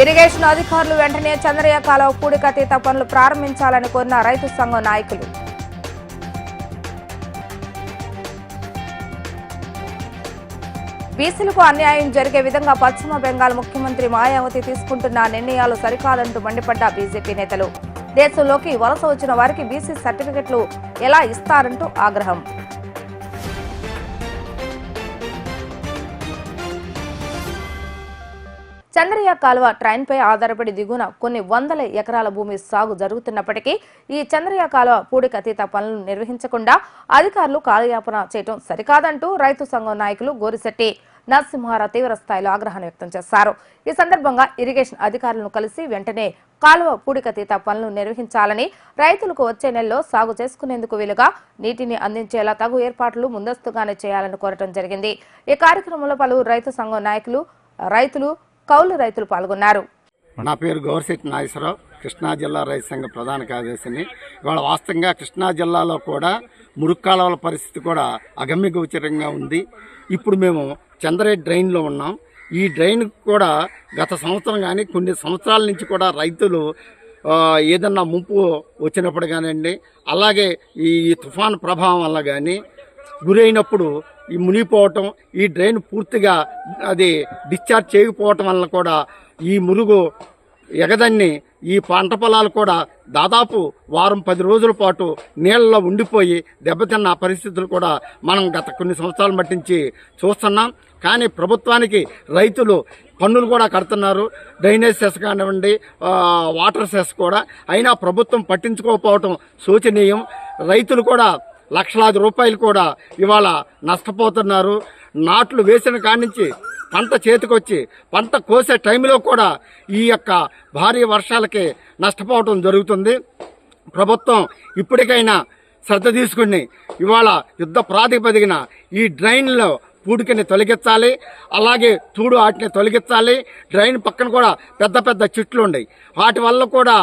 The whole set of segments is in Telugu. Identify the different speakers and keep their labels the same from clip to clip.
Speaker 1: ఇరిగేషన్ అధికారులు వెంటనే చంద్రయ్య కాలువ పూడికతీత పనులు ప్రారంభించాలని కోరిన రైతు సంఘం నాయకులు. బీసీలకు అన్యాయం జరిగే విధంగా పశ్చిమ బెంగాల్ ముఖ్యమంత్రి మాయావతి తీసుకుంటున్న నిర్ణయాలు సరికాదంటూ మండిపడ్డ బీజేపీ నేతలు. దేశంలోకి వలస వచ్చిన వారికి బీసీ సర్టిఫికెట్లు ఎలా ఇస్తారంటూ ఆగ్రహం. చంద్రయ్య కాలువ ట్రైన్పై ఆధారపడి దిగున కొన్ని వందల ఎకరాల భూమి సాగు జరుగుతున్నప్పటికీ ఈ చంద్రయ్య కాలువ పూడికతీత పనులను నిర్వహించకుండా అధికారులు కాలయాపన చేయడం సరికాదంటూ రైతు సంఘం నాయకులు గోరిశెట్టి నరసింహారావు తీవ్ర స్థాయిలో ఆగ్రహాన్ని వ్యక్తం చేశారు. ఈ సందర్భంగా ఇరిగేషన్ అధికారులను కలిసి వెంటనే కాలువ పూడికతీత పనులు నిర్వహించాలని రైతులకు వచ్చే నెలలో సాగు చేసుకునేందుకు వీలుగా నీటిని అందించేలా తగు ఏర్పాట్లు ముందస్తుగానే చేయాలని కోరటం జరిగింది. ఈ కార్యక్రమంలో పలువురు రైతు సంఘం నాయకులు రైతులు కౌలు రైతులు పాల్గొన్నారు.
Speaker 2: నా పేరు గౌరశెట్టి నాగేశ్వరరావు. కృష్ణా జిల్లా రైతు సంఘ ప్రధాన కార్యదర్శిని. ఇవాళ వాస్తవంగా కృష్ణా జిల్లాలో కూడా మురుగు కాలువల పరిస్థితి కూడా అగమ్య గోచరంగా ఉంది. ఇప్పుడు మేము చంద్రరెడ్డి డ్రైన్లో ఉన్నాం. ఈ డ్రైన్ కూడా గత సంవత్సరం కానీ కొన్ని సంవత్సరాల నుంచి కూడా రైతులు ఏదన్నా ముంపు వచ్చినప్పుడు కానివ్వండి అలాగే ఈ తుఫాన్ ప్రభావం వల్ల కానీ గురైనప్పుడు మునిగిపోవటం ఈ డ్రైన్ పూర్తిగా అది డిశ్చార్జ్ చేయకపోవటం వల్ల కూడా ఈ మురుగు ఎగదన్ని ఈ పంట పొలాలు కూడా దాదాపు వారం పది రోజుల పాటు నీళ్ళలో ఉండిపోయి దెబ్బతిన్న పరిస్థితులు కూడా మనం గత కొన్ని సంవత్సరాలు మట్టించి చూస్తున్నాం. కానీ ప్రభుత్వానికి రైతులు పన్నులు కూడా కడుతున్నారు. డ్రైనేజ్ సెస్ కానివ్వండి వాటర్ సెస్ కూడా. అయినా ప్రభుత్వం పట్టించుకోకపోవటం శోచనీయం. రైతులు కూడా లక్షలాది రూపాయలు కూడా ఇవాళ నష్టపోతున్నారు. నాట్లు వేసిన కాడి నుంచి పంట చేతికొచ్చి పంట కోసే టైంలో కూడా ఈ యొక్క భారీ వర్షాలకి నష్టపోవటం జరుగుతుంది. ప్రభుత్వం ఇప్పటికైనా శ్రద్ధ తీసుకుని ఇవాళ యుద్ధ ప్రాతిపదికన ఈ డ్రైన్లో పూడికని తొలగించాలి అలాగే చూడు వాటిని తొలగించాలి. డ్రైన్ పక్కన కూడా పెద్ద పెద్ద చెట్లు ఉన్నాయి వాటి వల్ల కూడా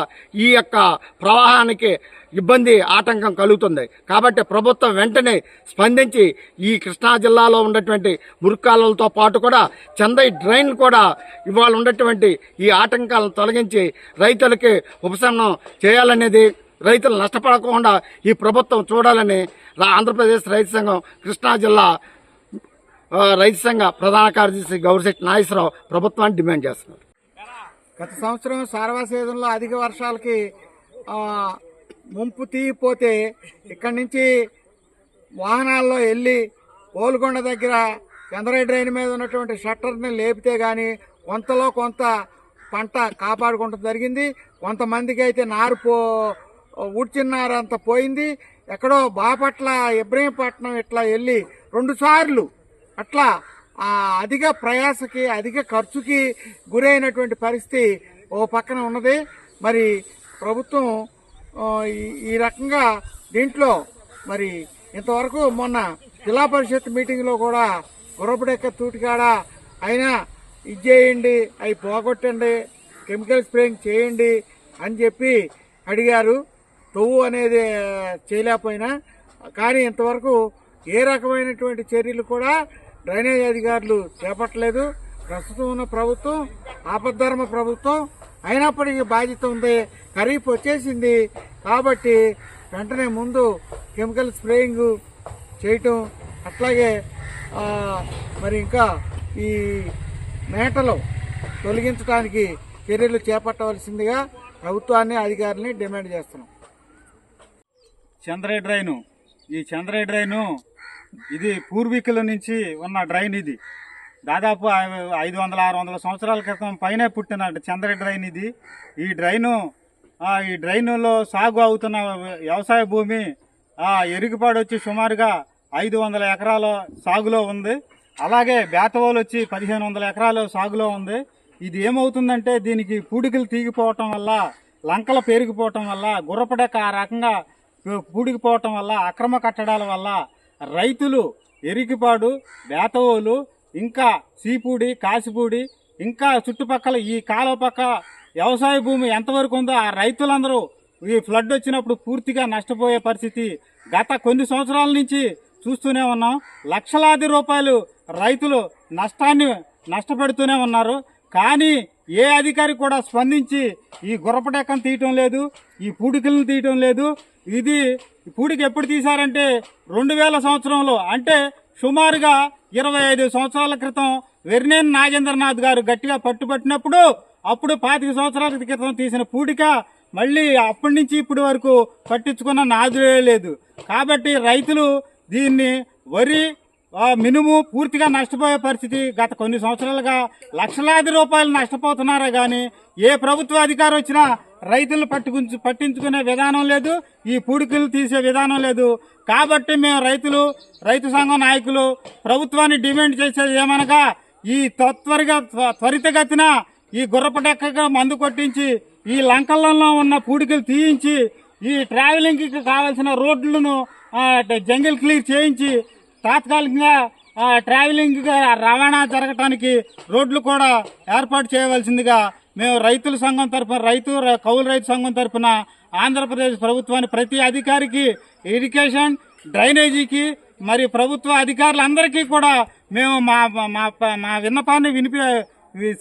Speaker 2: ఈ యొక్క ప్రవాహానికి ఇబ్బంది ఆటంకం కలుగుతుంది. కాబట్టి ప్రభుత్వం వెంటనే స్పందించి ఈ కృష్ణా జిల్లాలో ఉన్నటువంటి మురుకాలతో పాటు కూడా చందై డ్రైన్ కూడా ఇవాళ ఉన్నటువంటి ఈ ఆటంకాలను తొలగించి రైతులకి ఉపశమనం చేయాలనేది రైతులు నష్టపడకుండా ఈ ప్రభుత్వం చూడాలని ఆంధ్రప్రదేశ్ రైతు సంఘం కృష్ణా జిల్లా రైతు సంఘ ప్రధాన కార్యదర్శి గౌరిశెట్టి నాగేశ్వరరావు ప్రభుత్వాన్ని డిమాండ్ చేస్తున్నారు.
Speaker 3: గత సంవత్సరం సారవా సీజన్లో అధిక వర్షాలకి ముంపు తీయిపోతే ఇక్కడి నుంచి వాహనాల్లో వెళ్ళి ఓలుగొండ దగ్గర చంద్రయ్య డ్రైన్ మీద ఉన్నటువంటి షట్టర్ని లేపితే కానీ కొంతలో కొంత పంట కాపాడుకుంటూ జరిగింది. కొంతమందికి అయితే నారు పో ఊడ్చినారు పోయింది. ఎక్కడో బాపట్ల ఇబ్రహీంపట్నం ఇట్లా వెళ్ళి రెండుసార్లు అట్లా అధిక ప్రయాసకి అధిక ఖర్చుకి గురైనటువంటి పరిస్థితి ఓ పక్కన ఉన్నది. మరి ప్రభుత్వం ఈ- ఈ రకంగా దీంట్లో మరి ఇంతవరకు మొన్న జిల్లా పరిషత్ మీటింగ్లో కూడా గుర్రపుడెక్క తూటికాడ అయినా ఇది చేయండి అవి పోగొట్టండి కెమికల్ స్ప్రేయింగ్ చేయండి అని చెప్పి అడిగారు. తవ్వు అనేది చేయలేకపోయినా కానీ ఇంతవరకు ఏ రకమైనటువంటి చర్యలు కూడా డ్రైనేజ్ అధికారులు చేపట్టలేదు. ప్రస్తుతం ఉన్న ప్రభుత్వం ఆపద్ధర్మ ప్రభుత్వం అయినప్పటికీ బాధ్యత ఉంది ఖరీఫ్ వచ్చేసింది. కాబట్టి వెంటనే ముందు కెమికల్ స్ప్రేయింగ్ చేయటం అట్లాగే మరి ఇంకా ఈ మేటలు తొలగించడానికి చర్యలు చేపట్టవలసిందిగా ప్రభుత్వాన్ని అధికారులని డిమాండ్ చేస్తున్నాం.
Speaker 4: చంద్రయ్య డ్రైను ఈ చంద్రయ్య డ్రైను ఇది పూర్వీకుల నుంచి ఉన్న డ్రైన్ ఇది. దాదాపు ఐదు వందల ఆరు వందల సంవత్సరాల క్రితం పైనే పుట్టిన చంద్ర డ్రైన్ ఇది. ఈ డ్రైను ఈ డ్రైనులో సాగు అవుతున్న వ్యవసాయ భూమి ఎరుగుపాడు వచ్చి సుమారుగా ఐదు వందల ఎకరాల సాగులో ఉంది. అలాగే బేతవోలు వచ్చి పదిహేను వందల ఎకరాలు సాగులో ఉంది. ఇది ఏమవుతుందంటే దీనికి పూడికలు తీగిపోవటం వల్ల లంకలు పెరిగిపోవటం వల్ల గుర్రపడక ఆ రకంగా పూడికిపోవటం వల్ల అక్రమ కట్టడాల వల్ల రైతులు ఎరికిపాడు వేతవోలు ఇంకా సీపూడి కాసిపూడి ఇంకా చుట్టుపక్కల ఈ కాలువ పక్క వ్యవసాయ భూమి ఎంతవరకు ఉందో ఆ రైతులందరూ ఈ ఫ్లడ్ వచ్చినప్పుడు పూర్తిగా నష్టపోయే పరిస్థితి గత కొన్ని సంవత్సరాల నుంచి చూస్తూనే ఉన్నాం. లక్షలాది రూపాయలు రైతులు నష్టాన్ని నష్టపెడుతూనే ఉన్నారు. కానీ ఏ అధికారి కూడా స్పందించి ఈ గుర్రపటెక్కను తీయటం లేదు ఈ పూడికలను తీయటం లేదు. ఇది పూడికి ఎప్పుడు తీశారంటే రెండు వేల సంవత్సరంలో. అంటే సుమారుగా ఇరవై ఐదు సంవత్సరాల క్రితం వెర్నేని నాగేంద్రనాథ్ గారు గట్టిగా పట్టుబట్టినప్పుడు అప్పుడు పాతిక సంవత్సరాల క్రితం తీసిన పూడిక మళ్ళీ అప్పటి నుంచి ఇప్పటి వరకు పట్టించుకున్న నాదులే లేదు. కాబట్టి రైతులు దీన్ని వరి మినుము పూర్తిగా నష్టపోయే పరిస్థితి గత కొన్ని సంవత్సరాలుగా లక్షలాది రూపాయలు నష్టపోతున్నారే కానీ ఏ ప్రభుత్వ అధికారం వచ్చినా రైతులను పట్టుకుని పట్టించుకునే విధానం లేదు ఈ పూడికలు తీసే విధానం లేదు. కాబట్టి మేము రైతులు రైతు సంఘం నాయకులు ప్రభుత్వాన్ని డిమాండ్ చేసేది ఏమనగా ఈ త్వరగా త్వ- త్వరితగతిన ఈ గుర్రపటెక్కగా మందు కొట్టించి ఈ లంకల్లో ఉన్న పూడికలు తీయించి ఈ ట్రావెలింగ్కి కావాల్సిన రోడ్లను జంగిల్ క్లియర్ చేయించి తాత్కాలికంగా ట్రావెలింగ్ రవాణా జరగటానికి రోడ్లు కూడా ఏర్పాటు చేయవలసిందిగా మేము రైతుల సంఘం తరఫున రైతు కౌలు రైతు సంఘం తరఫున ఆంధ్రప్రదేశ్ ప్రభుత్వాన్ని ప్రతి అధికారికి ఇరిగేషన్ డ్రైనేజీకి మరి ప్రభుత్వ అధికారులందరికీ కూడా మేము మా మా- మా విన్నపాన్ని వినిపి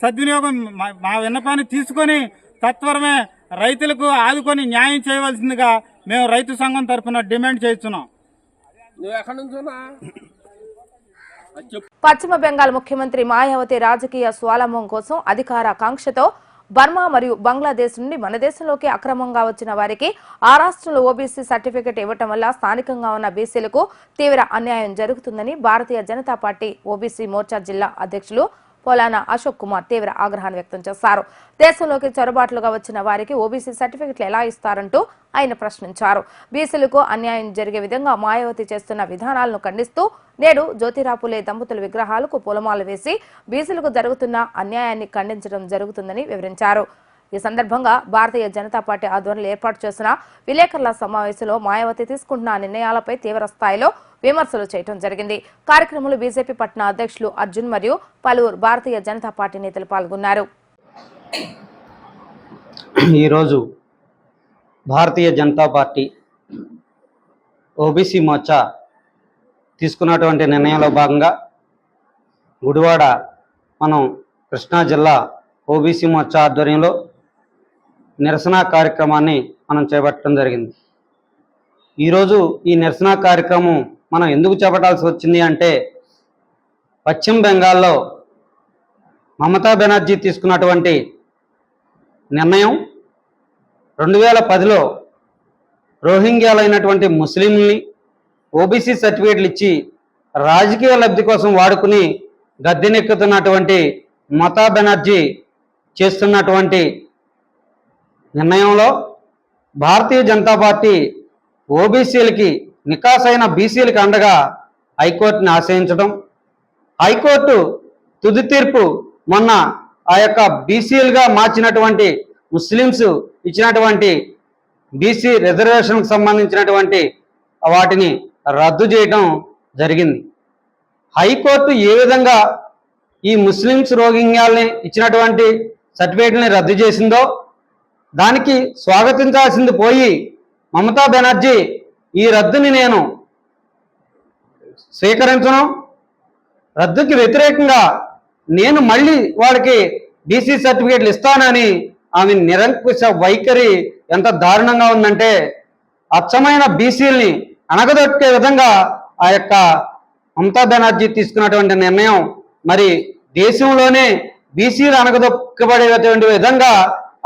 Speaker 4: సద్వినియోగం మా- మా విన్నపాన్ని తీసుకొని తత్వరమే రైతులకు ఆదుకొని న్యాయం చేయవలసిందిగా మేము రైతు సంఘం తరఫున డిమాండ్ చేస్తున్నాం.
Speaker 5: నువ్వు ఎక్కడి నుంచున్నా?
Speaker 1: పశ్చిమ బెంగాల్ ముఖ్యమంత్రి మాయావతి రాజకీయ స్వాలంబం కోసం అధికార కాంక్షతో బర్మా మరియు బంగ్లాదేశ్ నుండి మన దేశంలోకి అక్రమంగా వచ్చిన వారికి ఆ రాష్ట్రంలో ఓబీసీ సర్టిఫికెట్ ఇవ్వటం వల్ల స్థానికంగా ఉన్న బీసీలకు తీవ్ర అన్యాయం జరుగుతుందని భారతీయ జనతా పార్టీ ఓబీసీ మోర్చా జిల్లా అధ్యక్షులు పోలానా అశోక్ కుమార్ తీవ్ర ఆగ్రహాన్ని వ్యక్తం చేశారు. దేశంలోకి చొరబాట్లుగా వచ్చిన వారికి ఓబీసీ సర్టిఫికెట్లు ఎలా ఇస్తారంటూ ఆయన ప్రశ్నించారు. బీసీలకు అన్యాయం జరిగే విధంగా మాయావతి చేస్తున్న విధానాలను ఖండిస్తూ నేడు జ్యోతిరాపులే దంపతుల విగ్రహాలకు పూలమాలు వేసి బీసీలకు జరుగుతున్న అన్యాయాన్ని ఖండించడం జరుగుతుందని వివరించారు. ఈ సందర్భంగా భారతీయ జనతా పార్టీ ఆధ్వర్యంలో ఏర్పాటు చేసిన విలేకరుల సమావేశంలో మాయావతి తీసుకుంటున్న నిర్ణయాలపై తీవ్ర స్థాయిలో విమర్శలు చేయడం జరిగింది. కార్యక్రమంలో బీజేపీ పట్న అధ్యక్షులు అర్జున్ మరియు పలువురు భారతీయ జనతా పార్టీ నేతలు పాల్గొన్నారు.
Speaker 6: ఈరోజు భారతీయ జనతా పార్టీ ఓబీసీ మోర్చా తీసుకున్నటువంటి నిర్ణయంలో భాగంగా గుడివాడ మనం కృష్ణా జిల్లా ఓబీసీ మోర్చా ఆధ్వర్యంలో నిరసన కార్యక్రమాన్ని మనం చేపట్టడం జరిగింది. ఈరోజు ఈ నిరసన కార్యక్రమం మనం ఎందుకు చేపట్టాల్సి వచ్చింది అంటే పశ్చిమ బెంగాల్లో మమతా బెనర్జీ తీసుకున్నటువంటి నిర్ణయం రెండు వేల పదిలో రోహింగ్యాలైనటువంటి ముస్లింని ఓబీసీ సర్టిఫికేట్లు ఇచ్చి రాజకీయ లబ్ధి కోసం వాడుకుని గద్దెనెక్కుతున్నటువంటి మమతా బెనర్జీ చేస్తున్నటువంటి నిర్ణయంలో భారతీయ జనతా పార్టీ ఓబీసీలకి నికాసైన బీసీలకి అండగా హైకోర్టుని ఆశ్రయించడం హైకోర్టు తుది తీర్పు మొన్న ఆ యొక్క బీసీలుగా మార్చినటువంటి ముస్లిమ్స్ ఇచ్చినటువంటి బీసీ రిజర్వేషన్కి సంబంధించినటువంటి వాటిని రద్దు చేయడం జరిగింది. హైకోర్టు ఏ విధంగా ఈ ముస్లిమ్స్ రోహింగ్యాల్ని ఇచ్చినటువంటి సర్టిఫికేట్ని రద్దు చేసిందో దానికి స్వాగతించాల్సింది పోయి మమతా బెనర్జీ ఈ రద్దుని నేను స్వీకరించను. రద్దుకి వ్యతిరేకంగా నేను మళ్ళీ వాళ్ళకి బీసీ సర్టిఫికేట్లు ఇస్తానని ఆమె నిరంకుశ వైఖరి ఎంత దారుణంగా ఉందంటే అచ్చమైన బీసీల్ని అణగదొక్కే విధంగా ఆ యొక్క మమతా బెనర్జీ తీసుకున్నటువంటి నిర్ణయం మరి దేశంలోనే బీసీలు అణగదొక్కబడేటువంటి విధంగా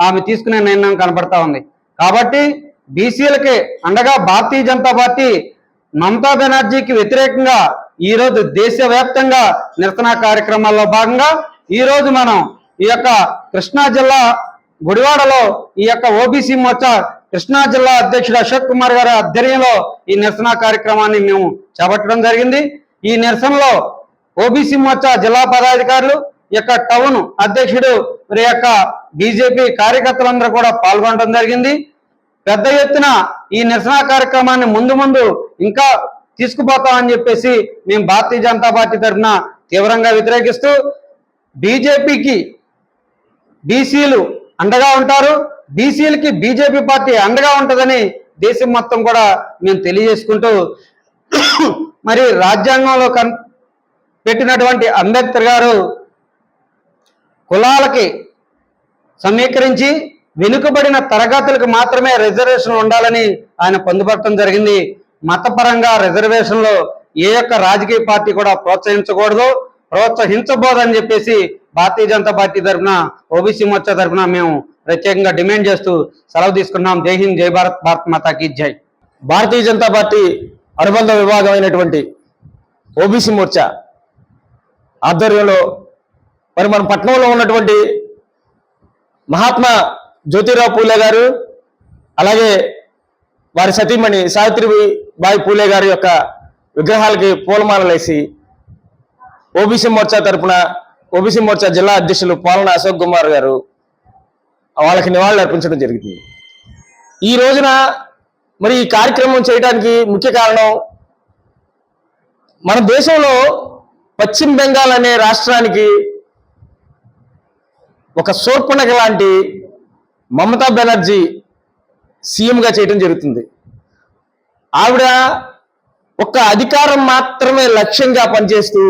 Speaker 6: ఆమె తీసుకునే నిర్ణయం కనబడతా ఉంది. కాబట్టి బీసీలకి అండగా భారతీయ జనతా పార్టీ మమతా బెనర్జీకి వ్యతిరేకంగా ఈ రోజు దేశవ్యాప్తంగా నిరసన కార్యక్రమాల్లో భాగంగా ఈ రోజు మనం ఈ యొక్క కృష్ణా జిల్లా గుడివాడలో ఈ యొక్క ఓబీసీ మోర్చా కృష్ణా జిల్లా అధ్యక్షుడు అశోక్ కుమార్ గారి ఆధ్వర్యంలో ఈ నిరసన కార్యక్రమాన్ని మేము చేపట్టడం జరిగింది. ఈ నిరసనలో ఓబీసీ మోర్చా జిల్లా పదాధికారులు యొక్క టౌన్ అధ్యక్షుడు మరి యొక్క బీజేపీ కార్యకర్తలందరూ కూడా పాల్గొనడం జరిగింది. పెద్ద ఎత్తున ఈ నిరసన కార్యక్రమాన్ని ముందు ముందు ఇంకా తీసుకుపోతామని చెప్పేసి మేము భారతీయ జనతా పార్టీ తరఫున తీవ్రంగా వ్యతిరేకిస్తూ బీజేపీకి బీసీలు అండగా ఉంటారు. బీసీలకి బీజేపీ పార్టీ అండగా ఉంటుందని దేశం మొత్తం కూడా మేము తెలియజేసుకుంటూ మరి రాజ్యాంగంలో కన్ పెట్టినటువంటి అంబేద్కర్ గారు కులాలకి సమీకరించి వెనుకబడిన తరగతులకు మాత్రమే రిజర్వేషన్ ఉండాలని ఆయన పొందుపరచడం జరిగింది. మతపరంగా రిజర్వేషన్లో ఏ యొక్క రాజకీయ పార్టీ కూడా ప్రోత్సహించకూడదు. ప్రోత్సహించబోదని చెప్పేసి భారతీయ జనతా పార్టీ తరఫున ఓబీసీ మోర్చా తరఫున మేము ప్రత్యేకంగా డిమాండ్ చేస్తూ సెలవు తీసుకున్నాం. జై హింద్ జై భారత్ భారత్ మాతాకి జై.
Speaker 7: భారతీయ జనతా పార్టీ అనుబంధ విభాగం అయినటువంటి ఓబీసీ మోర్చా ఆధ్వర్యంలో మరి మన పట్టణంలో ఉన్నటువంటి మహాత్మా జ్యోతిరావు పూలే గారు అలాగే వారి సతీమణి సావిత్రిబాయి పూలే గారి యొక్క విగ్రహాలకి పూలమాలలేసి ఓబీసీ మోర్చా తరపున ఓబీసీ మోర్చా జిల్లా అధ్యక్షులు పోలన అశోక్ కుమార్ గారు వాళ్ళకి నివాళులు అర్పించడం జరిగింది. ఈ రోజున మరి ఈ కార్యక్రమం చేయడానికి ముఖ్య కారణం మన దేశంలో పశ్చిమ బెంగాల్ అనే రాష్ట్రానికి ఒక శూర్పణఖ లాంటి మమతా బెనర్జీ సీఎంగా చేయడం జరుగుతుంది. ఆవిడ ఒక అధికారం మాత్రమే లక్ష్యంగా పనిచేస్తూ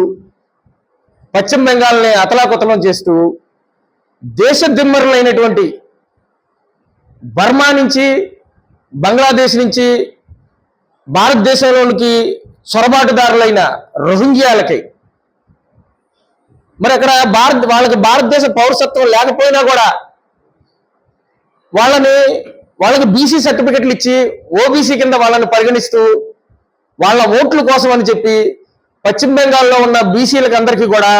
Speaker 7: పశ్చిమ బెంగాల్ని అతలాకుతలం చేస్తూ దేశ దిమ్మరులైనటువంటి బర్మా నుంచి బంగ్లాదేశ్ నుంచి భారతదేశంలోనికి చొరబాటుదారులైన రోహింగ్యాలకి మరి అక్కడ భారత్ వాళ్ళకి భారతదేశ పౌరసత్వం లేకపోయినా కూడా వాళ్ళని వాళ్ళకి బీసీ సర్టిఫికెట్లు ఇచ్చి ఓబీసీ కింద వాళ్ళని పరిగణిస్తూ వాళ్ళ ఓట్ల కోసం అని చెప్పి పశ్చిమ బెంగాల్లో ఉన్న బీసీలకు అందరికీ కూడా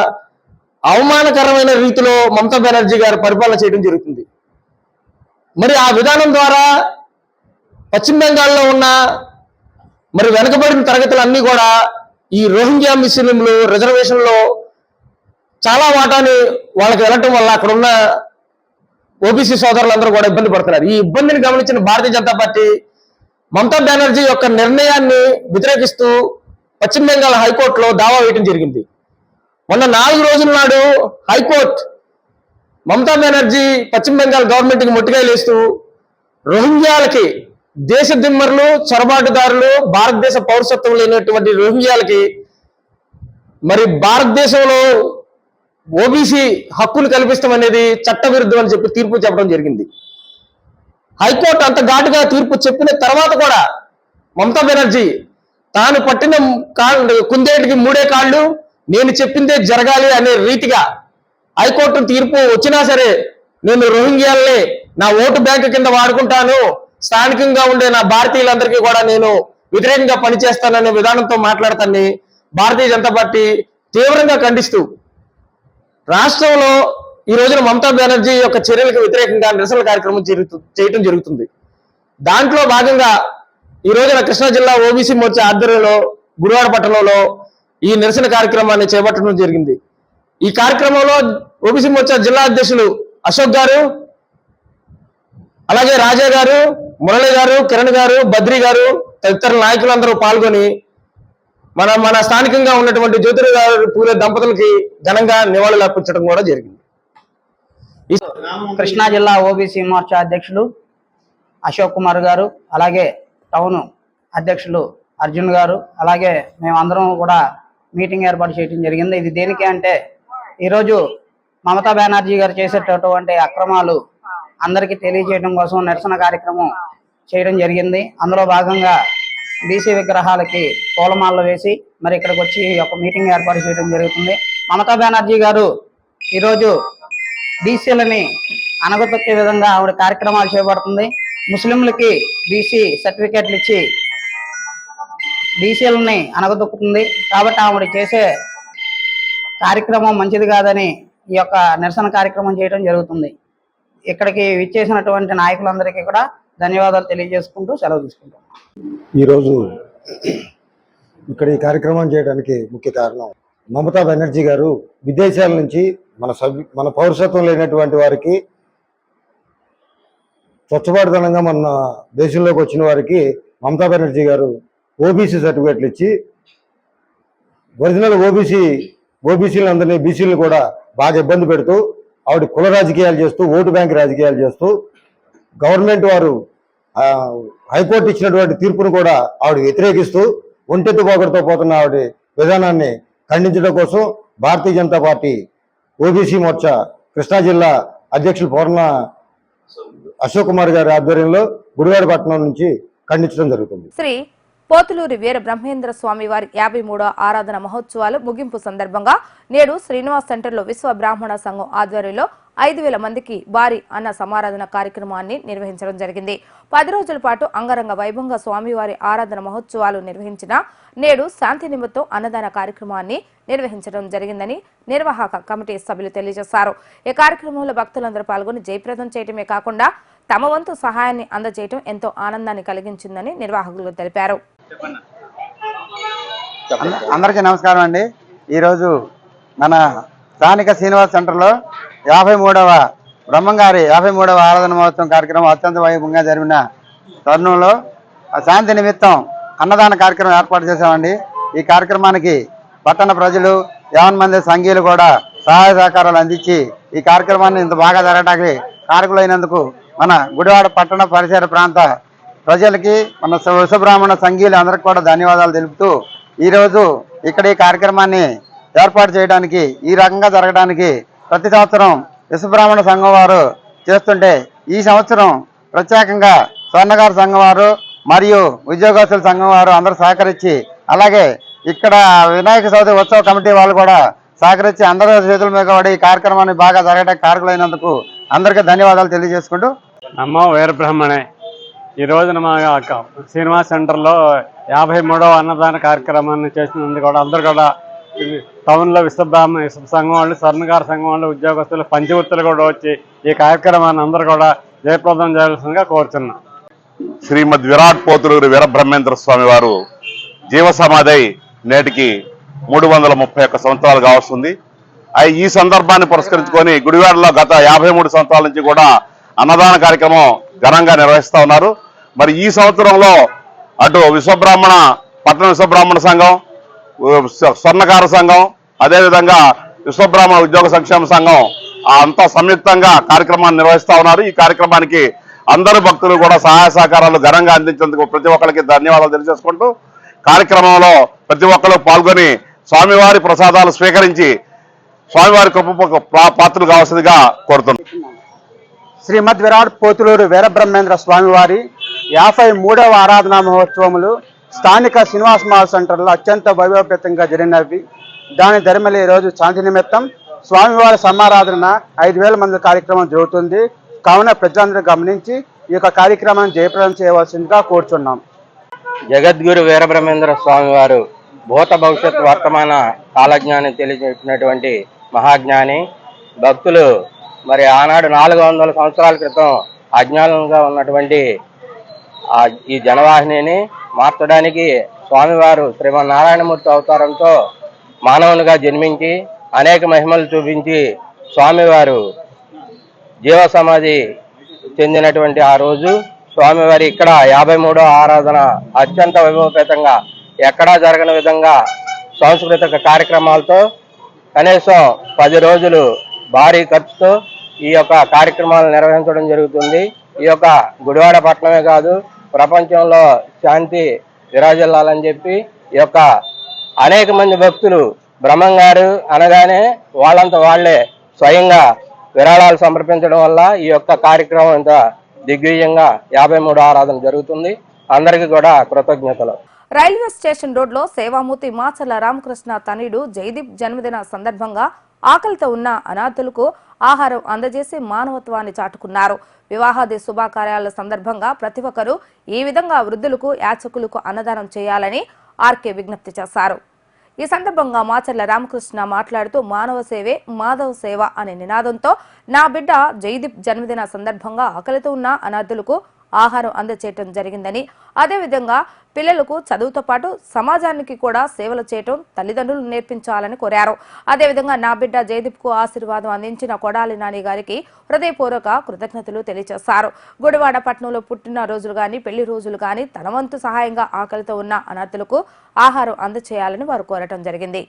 Speaker 7: అవమానకరమైన రీతిలో మమతా బెనర్జీ గారు పరిపాలన చేయడం జరుగుతుంది. మరి ఆ విధానం ద్వారా పశ్చిమ బెంగాల్లో ఉన్న మరి వెనుకబడిన తరగతులన్నీ కూడా ఈ రోహింగ్యా ముస్లింలు రిజర్వేషన్లో చాలా వాటాని వాళ్ళకి వెళ్ళటం వల్ల అక్కడ ఉన్న ఓబీసీ సోదరులందరూ కూడా ఇబ్బంది పడుతున్నారు. ఈ ఇబ్బందిని గమనించిన భారతీయ జనతా పార్టీ మమతా బెనర్జీ యొక్క నిర్ణయాన్ని వ్యతిరేకిస్తూ పశ్చిమ బెంగాల్ హైకోర్టులో దావా వేయడం జరిగింది. మొన్న నాలుగు రోజుల నాడు హైకోర్టు మమతా బెనర్జీ పశ్చిమ బెంగాల్ గవర్నమెంట్కి వేస్తూ రోహింగ్యాలకి దేశ దిమ్మరులు చొరబాటుదారులు భారతదేశ పౌరసత్వం లేనటువంటి రోహింగ్యాలకి మరి భారతదేశంలో ఓబీసీ హక్కులు కల్పిస్తాం అనేది చట్టవిరుద్ధం అని చెప్పి తీర్పు చెప్పడం జరిగింది. హైకోర్టు అంత ఘాటుగా తీర్పు చెప్పిన తర్వాత కూడా మమతా బెనర్జీ తాను పట్టిన కాళ్ళు కుందేటికి మూడే కాళ్ళు నేను చెప్పిందే జరగాలి అనే రీతిగా హైకోర్టు తీర్పు వచ్చినా సరే నేను రోహింగ్యాలనే నా ఓటు బ్యాంకు కింద వాడుకుంటాను. స్థానికంగా ఉండే నా భారతీయులందరికీ కూడా నేను వ్యతిరేకంగా పనిచేస్తాననే విధానంతో మాట్లాడతాన్ని భారతీయ జనతా పార్టీ తీవ్రంగా ఖండిస్తూ రాష్ట్రంలో ఈ రోజున మమతా బెనర్జీ యొక్క చర్యలకు వ్యతిరేకంగా నిరసన కార్యక్రమం చేయటం జరుగుతుంది. దాంట్లో భాగంగా ఈ రోజున కృష్ణా జిల్లా ఓబీసీ మోర్చా ఆధ్వర్యంలో గురువాడ పట్టణంలో ఈ నిరసన కార్యక్రమాన్ని చేపట్టడం జరిగింది. ఈ కార్యక్రమంలో ఓబీసీ మోర్చా జిల్లా అధ్యక్షులు అశోక్ గారు అలాగే రాజా గారు మురళి గారు కిరణ్ గారు బద్రి గారు తదితర నాయకులందరూ పాల్గొని మన మన స్థానికంగా ఉన్నటువంటి జ్యోతిరావు గారు పూలే దంపతులకి ఘనంగా నివాళులు అర్పించడం కూడా జరిగింది.
Speaker 8: కృష్ణా జిల్లా ఓబీసీ మోర్చా అధ్యక్షులు అశోక్ కుమార్ గారు అలాగే టౌన్ అధ్యక్షులు అర్జున్ గారు అలాగే మేమందరం కూడా మీటింగ్ ఏర్పాటు చేయడం జరిగింది. ఇది దేనికి అంటే ఈరోజు మమతా బెనర్జీ గారు చేసేటటువంటి అక్రమాలు అందరికీ తెలియజేయడం కోసం నిరసన కార్యక్రమం చేయడం జరిగింది. అందులో భాగంగా బీసీ విగ్రహాలకి పూలమాలలు వేసి మరి ఇక్కడికి వచ్చి ఒక మీటింగ్ ఏర్పాటు చేయడం జరుగుతుంది. మమతా బెనర్జీ గారు ఈరోజు బీసీలని అనగతొక్కే విధంగా ఆవిడ కార్యక్రమాలు చేపడుతుంది. ముస్లింలకి బీసీ సర్టిఫికేట్లు ఇచ్చి బీసీలని అనగదొక్కుతుంది కాబట్టి ఆవిడ చేసే కార్యక్రమం మంచిది కాదని ఈ యొక్క నిరసన కార్యక్రమం చేయడం జరుగుతుంది. ఇక్కడికి విచ్చేసినటువంటి నాయకులందరికీ కూడా ధన్యవాదాలు తెలియజేసుకుంటూ సెలవు తీసుకుంటాం.
Speaker 9: ఈరోజు ఇక్కడ ఈ కార్యక్రమం చేయడానికి ముఖ్య కారణం మమతా బెనర్జీ గారు విదేశాల నుంచి మన సభ్యు మన పౌరసత్వం లేనటువంటి వారికి స్వచ్ఛభారతనంగా మన దేశంలోకి వచ్చిన వారికి మమతా బెనర్జీ గారు ఓబీసీ సర్టిఫికేట్లు ఇచ్చి ఒరిజినల్ ఓబీసీ ఓబీసీలు అందరినీ బీసీలను కూడా బాగా ఇబ్బంది పెడుతూ ఆవిడ కుల రాజకీయాలు చేస్తూ ఓటు బ్యాంక్ రాజకీయాలు చేస్తూ గవర్నమెంట్ వారు హైకోర్టు ఇచ్చినటువంటి తీర్పును కూడా ఆవిడ వ్యతిరేకిస్తూ ఒంటెత్తు పోకడతో పోతున్న ఆవిడ విధానాన్ని ఖండించడం కోసం భారతీయ జనతా పార్టీ ఓబీసీ మోర్చా కృష్ణా జిల్లా అధ్యక్షులు పూర్ణ అశోక్ కుమార్ గారి ఆధ్వర్యంలో గుడివాడపట్నం నుంచి ఖండించడం జరుగుతుంది.
Speaker 1: శ్రీ పోతులూరి వీర బ్రహ్మేంద్ర స్వామి వారి యాభై మూడో ఆరాధన మహోత్సవాలు ముగింపు సందర్భంగా నేడు శ్రీనివాస్ సెంటర్లో విశ్వ బ్రాహ్మణ సంఘం ఆధ్వర్యంలో ఐదు వేల మందికి భారీ అన్న సమారాధన కార్యక్రమాన్ని నిర్వహించడం జరిగింది. పది రోజుల పాటు అంగరంగ వైభవంగా స్వామివారి ఆరాధన మహోత్సవాలు నిర్వహించిన నేడు శాంతి నిమిత్తం అన్నదాన కార్యక్రమాన్ని నిర్వహించడం జరిగిందని నిర్వాహక కమిటీ సభ్యులు తెలియజేశారు. ఈ కార్యక్రమంలో భక్తులందరూ పాల్గొని జయప్రదం చేయటమే కాకుండా తమ వంతు సహాయాన్ని అందజేయటం ఎంతో ఆనందాన్ని కలిగించిందని నిర్వాహకులు తెలిపారు.
Speaker 10: అందరికీ నమస్కారం అండి. ఈరోజు మన స్థానిక శ్రీనివాస్ సెంటర్లో యాభై మూడవ బ్రహ్మంగారి యాభై మూడవ ఆరాధన మహోత్సవం కార్యక్రమం అత్యంత వైభవంగా జరిగిన తరుణంలో శాంతి నిమిత్తం అన్నదాన కార్యక్రమం ఏర్పాటు చేశామండి. ఈ కార్యక్రమానికి పట్టణ ప్రజలు యావన్ మంది సంఘీయులు కూడా సహాయ సహకారాలు అందించి ఈ కార్యక్రమాన్ని ఇంత బాగా జరగడానికి కారకులైనందుకు మన గుడివాడ పట్టణ పరిసర ప్రాంత ప్రజలకి మన విశ్వబ్రాహ్మణ సంఘీయులు అందరికి కూడా ధన్యవాదాలు తెలుపుతూ ఈరోజు ఇక్కడ ఈ కార్యక్రమాన్ని ఏర్పాటు చేయడానికి ఈ రకంగా జరగడానికి ప్రతి సంవత్సరం విశ్వబ్రాహ్మణ సంఘం వారు చేస్తుంటే ఈ సంవత్సరం ప్రత్యేకంగా స్వర్ణగారు సంఘం వారు మరియు ఉద్యోగస్తుల సంఘం వారు అందరూ సహకరించి అలాగే ఇక్కడ వినాయక చవితి ఉత్సవ కమిటీ వాళ్ళు కూడా సహకరించి అందరూ చేతుల మీద పడి ఈ కార్యక్రమాన్ని బాగా జరగడానికి కారకులైనందుకు అందరికీ ధన్యవాదాలు తెలియజేసుకుంటూ.
Speaker 11: అమ్మ వీరబ్రహ్మణే. ఈ రోజున మా యొక్క సెంటర్లో యాభై మూడవ అన్నదాన కార్యక్రమాన్ని చేసినందుకు కూడా అందరు కూడా టౌన్లో విశ్వబ్రాహ్మణ విశ్వ సంఘం వాళ్ళు స్వర్ణకార సంఘం వాళ్ళు ఉద్యోగస్తులు పంచవృత్తులు కూడా వచ్చి ఈ కార్యక్రమాన్ని అందరూ కూడా జయప్రదం చేయాల్సిందిగా కోరుతున్నాం
Speaker 12: శ్రీమద్ విరాట్ పోతులూరి వీరబ్రహ్మేంద్ర స్వామి వారు జీవ సమాధి నేటికి మూడు వందల ముప్పై ఒక్క సంవత్సరాలుగా వస్తుంది అయి ఈ సందర్భాన్ని పురస్కరించుకొని గుడివాడలో గత యాభై మూడు సంవత్సరాల నుంచి కూడా అన్నదాన కార్యక్రమం ఘనంగా నిర్వహిస్తా ఉన్నారు. మరి ఈ సంవత్సరంలో అటు విశ్వబ్రాహ్మణ పట్టణ విశ్వబ్రాహ్మణ సంఘం స్వర్ణకార సంఘం అదేవిధంగా విశ్వబ్రాహ్మణ ఉద్యోగ సంక్షేమ సంఘం అంతా సంయుక్తంగా కార్యక్రమాన్ని నిర్వహిస్తా ఉన్నారు. ఈ కార్యక్రమానికి అందరు భక్తులు కూడా సహాయ సహకారాలు ఘనంగా అందించేందుకు ప్రతి ఒక్కరికి ధన్యవాదాలు తెలియజేసుకుంటూ కార్యక్రమంలో ప్రతి ఒక్కరు పాల్గొని స్వామివారి ప్రసాదాలు స్వీకరించి స్వామివారి కృప పా- పాత్రలు కావాల్సిందిగా కోరుతున్నాను
Speaker 10: శ్రీమద్ విరాట్ పోతులూరు వీరబ్రహ్మేంద్ర స్వామివారి యాభై మూడవ ఆరాధనా మహోత్సవములు స్థానిక శ్రీనివాస్ మహల్ సెంటర్లో అత్యంత వైభవపేతంగా జరిగినవి. దాని ధర్మలి ఈరోజు శాంతి నిమిత్తం. స్వామివారి సమారాధన ఐదు వేల మంది కార్యక్రమం జరుగుతుంది. కావున ప్రజలందరూ గమనించి ఈ యొక్క కార్యక్రమాన్ని జయప్రదం చేయవలసిందిగా కోరుచున్నాం.
Speaker 13: జగద్గురు వీరబ్రహ్మేంద్ర స్వామివారు భూత భవిష్యత్ వర్తమాన కాలజ్ఞాని తెలియజెప్పినటువంటి మహాజ్ఞాని. భక్తులు మరి ఆనాడు నాలుగు సంవత్సరాల క్రితం అజ్ఞానంగా ఉన్నటువంటి ఈ జనవాహినిని మార్చడానికి స్వామివారు శ్రీమన్నారాయణమూర్తి అవతారంతో మానవునిగా జన్మించి అనేక మహిమలు చూపించి స్వామివారు జీవ సమాధి చెందినటువంటి ఆ రోజు స్వామివారి ఇక్కడ యాభై మూడో ఆరాధన అత్యంత వైభవపేతంగా ఎక్కడా జరగని విధంగా సాంస్కృతిక కార్యక్రమాలతో కనీసం పది రోజులు భారీ ఖర్చుతో ఈ యొక్క కార్యక్రమాలు నిర్వహించడం జరుగుతుంది. ఈ యొక్క గుడివాడ పట్టణమే కాదు ప్రపంచంలో శాంతి విరాజిల్లాలని చెప్పి ఈ యొక్క అనేక మంది భక్తులు బ్రహ్మంగారు అనగానే వాళ్ళంత వాళ్ళే స్వయంగా విరాళాలు సమర్పించడం వల్ల ఈ యొక్క కార్యక్రమం ఇంత దిగ్విజయంగా యాభై మూడు ఆరాధన జరుగుతుంది. అందరికీ కూడా కృతజ్ఞతలు.
Speaker 1: రైల్వే స్టేషన్ రోడ్లో సేవామూర్తి మాచర్ల రామకృష్ణ తనయుడు జయదీప్ జన్మదిన సందర్భంగా ఆకలితో ఉన్న అనాథులకు ఆహారం అందజేసి మానవత్వాన్ని చాటుకున్నారు. వివాహాది శుభకార్యాల సందర్భంగా ప్రతి ఒక్కరూ ఈ విధంగా వృద్ధులకు యాచకులకు అన్నదానం చేయాలని ఆర్కే విజ్ఞప్తి చేశారు. ఈ సందర్భంగా మాచర్ల రామకృష్ణ మాట్లాడుతూ మానవ సేవే మాధవ సేవ అనే నినాదంతో నా బిడ్డ జయదీప్ జన్మదిన సందర్భంగా ఆకలితో ఉన్న అనాథులకు ఆహారం అందచేయటం జరిగిందని. అదేవిధంగా పిల్లలకు చదువుతో పాటు సమాజానికి కూడా సేవలు చేయటం తల్లిదండ్రులు నేర్పించాలని కోరారు. అదేవిధంగా నా బిడ్డ జయదీప్కు ఆశీర్వాదం అందించిన కొడాలి నాని గారికి హృదయపూర్వక కృతజ్ఞతలు తెలియజేశారు. గుడివాడ పట్టణంలో పుట్టిన రోజులు గాని పెళ్ళి రోజులు గాని తన వంతు సహాయంగా ఆకలితో ఉన్న అనాథులకు ఆహారం అందచేయాలని వారు కోరటం జరిగింది.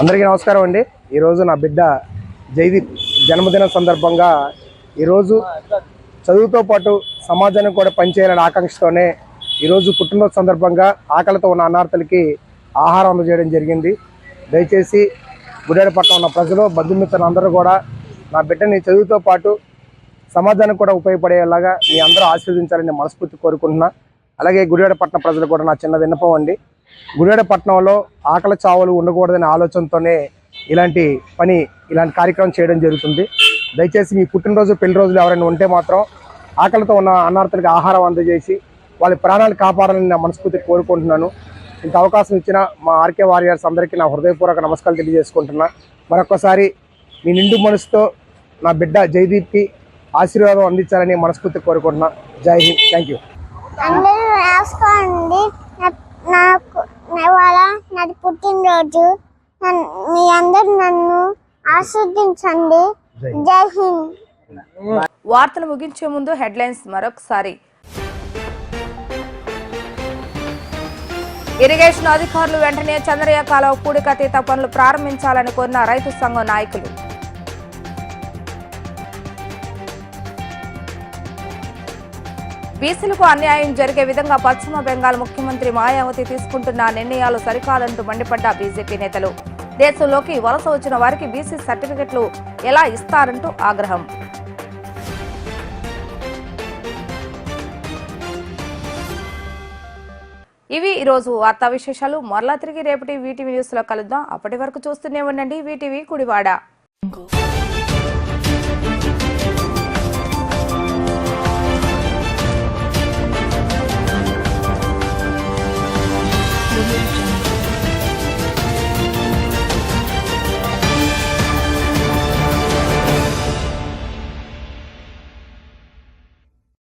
Speaker 14: అందరికీ నమస్కారం అండి. ఈరోజు నా బిడ్డ జైదీప్ జన్మదిన సందర్భంగా ఈరోజు చదువుతో పాటు సమాజానికి కూడా పనిచేయాలనే ఆకాంక్షతోనే ఈరోజు పుట్టినరోజు సందర్భంగా ఆకలితో ఉన్న అనార్థులకి ఆహారం అందజేయడం జరిగింది. దయచేసి గుడేడపట్నం ఉన్న ప్రజలు బంధుమిత్రులు అందరూ కూడా నా బిడ్డని చదువుతో పాటు సమాజానికి కూడా ఉపయోగపడేలాగా మీ అందరూ ఆశీర్వదించాలని మనస్ఫూర్తి కోరుకుంటున్నా. అలాగే గుడివాడపట్నం ప్రజలు కూడా నా చిన్న విన్నపం అండి. గుడివాడపట్నంలో ఆకలి చావులు ఉండకూడదనే ఆలోచనతోనే ఇలాంటి పని ఇలాంటి కార్యక్రమం చేయడం జరుగుతుంది. దయచేసి మీ పుట్టినరోజు పెళ్ళి రోజులు ఎవరైనా ఉంటే మాత్రం ఆకలితో ఉన్న అన్నార్థులకు ఆహారం అందజేసి వాళ్ళ ప్రాణాలు కాపాడాలని నా మనస్ఫూర్తి కోరుకుంటున్నాను. ఇంత అవకాశం ఇచ్చిన మా ఆర్కే వారియర్స్ అందరికీ నా హృదయపూర్వక నమస్కారాలు తెలియజేసుకుంటున్నా. మరొకసారి మీ నిండు మనసుతో నా బిడ్డ జయదీప్కి ఆశీర్వాదం అందించాలని మనస్ఫూర్తి కోరుకుంటున్నా. జై హింద్. Thank you.
Speaker 15: అందరూ రాసుకోండి. నాకు నాది పుట్టినరోజు. మీ అందరు నన్ను ఆస్వాదించండి. జై హింద్.
Speaker 1: వార్తలు ముగించే ముందు హెడ్లైన్స్ మరొకసారి. ఇరిగేషన్ అధికారులు వెంటనే చంద్రయ్య కాలువ పూడికతీత పనులు ప్రారంభించాలని కోరిన రైతు సంఘం నాయకులు. బీసీలకు అన్యాయం జరిగే విధంగా పశ్చిమ బెంగాల్ ముఖ్యమంత్రి మాయావతి తీసుకుంటున్న నిర్ణయాలు సరికాదంటూ మండిపడ్డ బీజేపీ నేతలు. దేశంలోకి వలస వచ్చిన వారికి బీసీ సర్టిఫికెట్లు ఎలా ఇస్తారంటూ ఆగ్రహం. ఇవి ఈరోజు వార్తా విశేషాలు. మరలా తిరిగి రేపటి వీటీవీ న్యూస్లో కలుద్దాం. అప్పటి వరకు చూస్తూనే ఉండండి. వీటీవీ కుడివాడ.